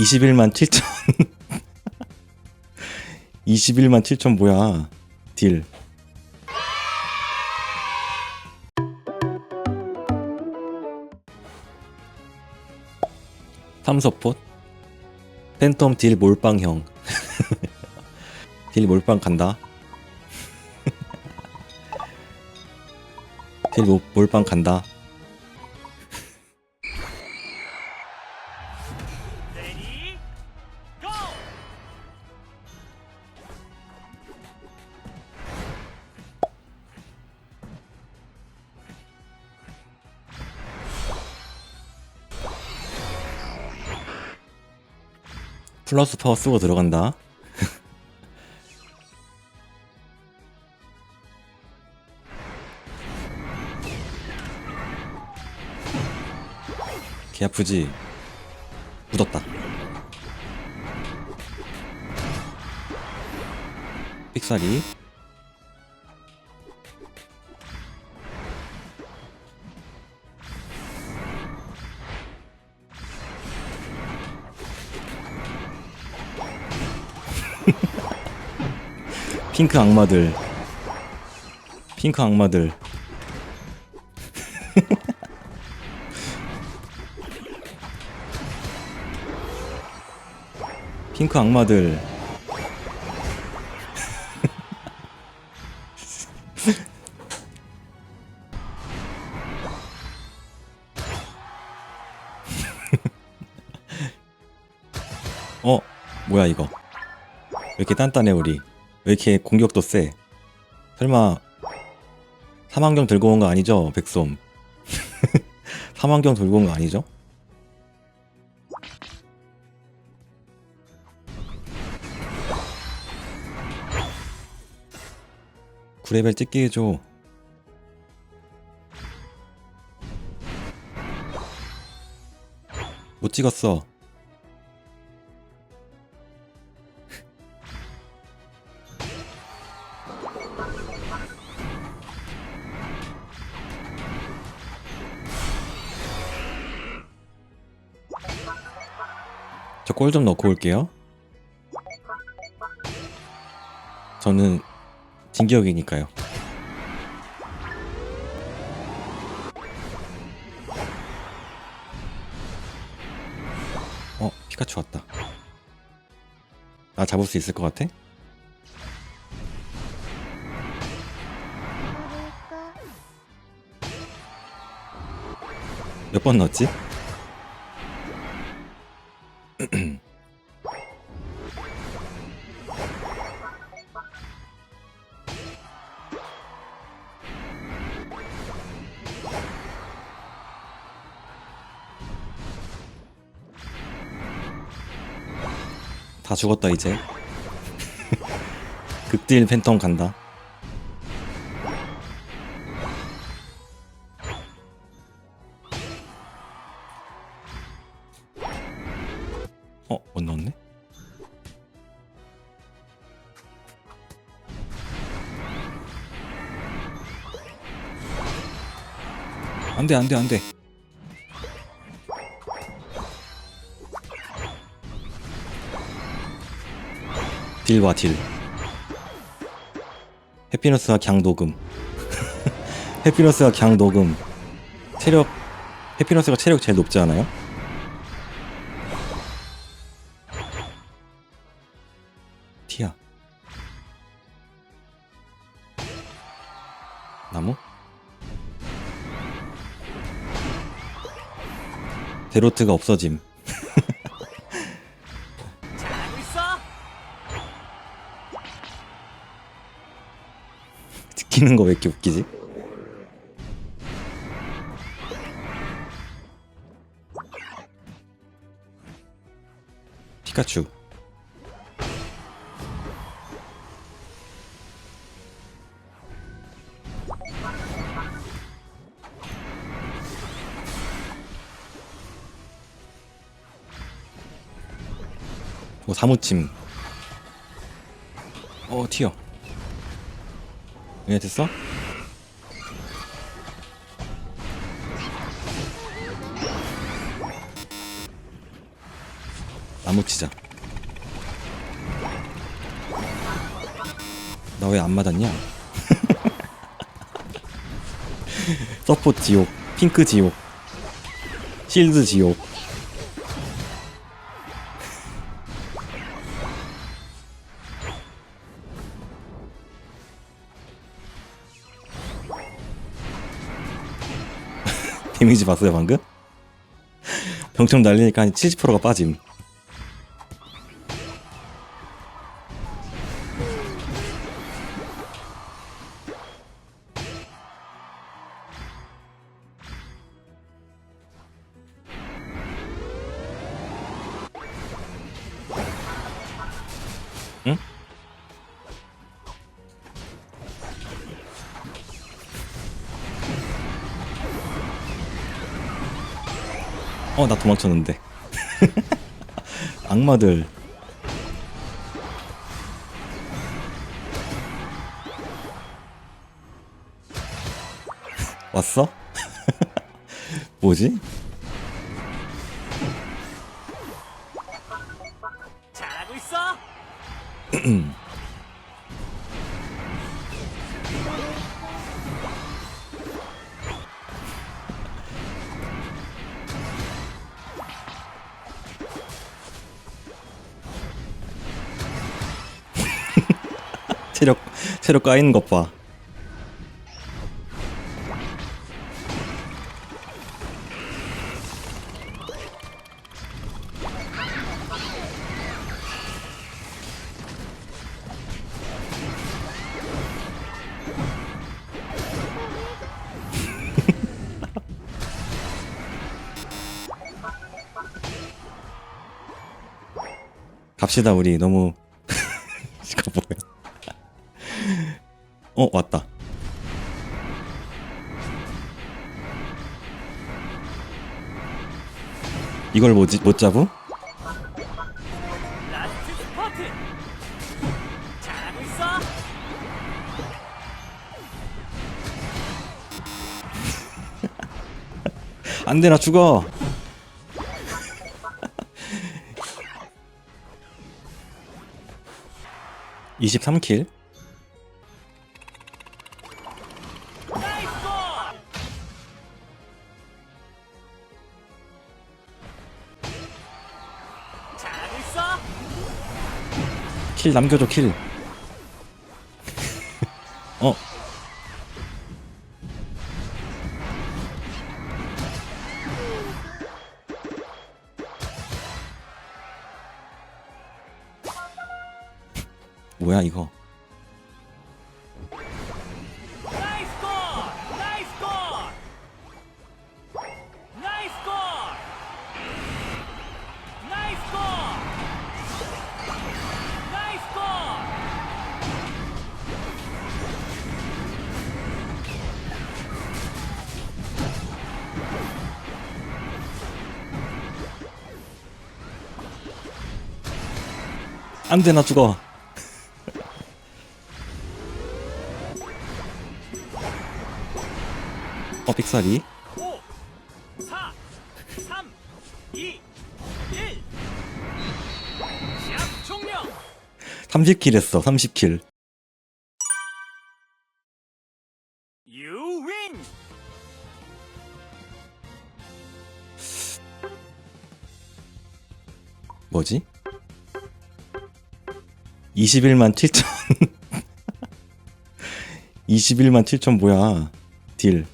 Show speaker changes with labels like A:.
A: 21만 7천. 21만 7천 뭐야 딜. 삼서폿 팬텀 딜 몰빵형. 딜 몰빵 간다. 딜 몰- 몰빵 간다 플러스 파워 쓰고 들어간다. 개 아프지? 묻었다. 삑사리 핑크 악마들. 핑크 악마들. 핑크 악마들. 어 뭐야 이거? 왜 이렇게 단단해 우리 왜 이렇게 공격도 세? 설마 사망경 들고 온 거 아니죠 백솜 사망경 들고 온 거 아니죠? 구레벨 찍게 해줘. 못 찍었어 골 좀 넣고 올게요 저는 진기억이니까요 어 피카츄 왔다 나 잡을 수 있을 것 같아? 몇 번 넣었지? 다 죽었다 이제 극딜 팬텀 간다 어? 못 넣었네? 안돼 안돼 안돼 딜과 딜. 해피너스와 갱 녹음 해피너스와 갱 녹음 체력 해피너스가 체력 제일 높지 않아요? 티야 나무? 데로트가 없어짐 듣기는 거 왜 이렇게 웃기지? 피카츄. 오 사무침. 어 튀어 왜 됐어? 안 묻히자. 나 왜 안 맞았냐? 서포트 지옥, 핑크 지옥, 실드 지옥. 데미지 봤어요 방금? 병청 날리니까 한 70%가 빠짐. 어, 나 도망쳤는데. 악마들. 왔어? 뭐지?
B: 잘하고 있어.
A: 체력 까이는 것 봐. 갑시다 우리 너무 이거 뭐야 어 왔다. 이걸 뭐지? 못 잡음? 안돼 나 죽어. (23킬)
B: 나이
A: 킬 남겨줘 킬 어? 뭐야 이거 안 돼 나 죽어 어 빅사리
B: 5, 4, 3, 2, 1. 시합 종료.
A: 30킬 했어 30킬
B: You win.
A: 뭐지? 21만 7천. 21만 7천 뭐야 딜